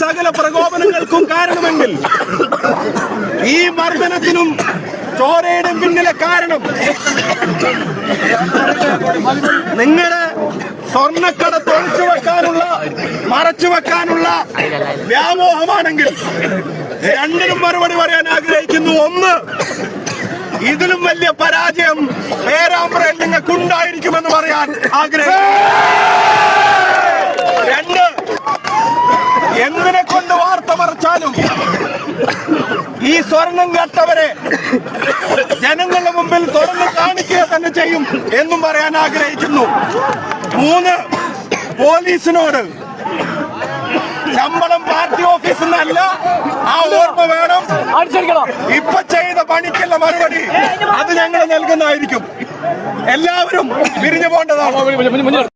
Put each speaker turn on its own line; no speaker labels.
സകല പ്രകോപനങ്ങൾക്കും കാരണമെങ്കിൽ ഈ മർദ്ദനത്തിനും ചോരയുടെ പിന്നിലെ കാരണം നിങ്ങളുടെ സ്വർണക്കട തൊഴിച്ചു വെക്കാനുള്ള മറച്ചു വെക്കാനുള്ള വ്യാമോഹമാണെങ്കിൽ രണ്ടിനും മറുപടി പറയാൻ ആഗ്രഹിക്കുന്നു. ഒന്ന് ഇതിലും വലിയ പരാജയം പേരാമ്പ്രയിൽ നിങ്ങൾക്കുണ്ടായിരിക്കുമെന്ന് പറയാൻ ആഗ്രഹിക്കുന്നു. കട്ടവരെ ജനങ്ങളുടെ മുമ്പിൽ തുറന്നു കാണിക്കുക തന്നെ ചെയ്യും എന്നും പറയാൻ ആഗ്രഹിക്കുന്നു. മൂന്ന് പോലീസിനോട് ശമ്പളം പാർട്ടി ഓഫീസിൽ നിന്നല്ല ആ ഓർമ്മ വേണം. ഇപ്പൊ ചെയ്ത പണിക്കുള്ള മറുപടി അത് ഞങ്ങൾ നൽകുന്നതായിരിക്കും. എല്ലാവരും പിരിഞ്ഞു പോകേണ്ടതാണ്.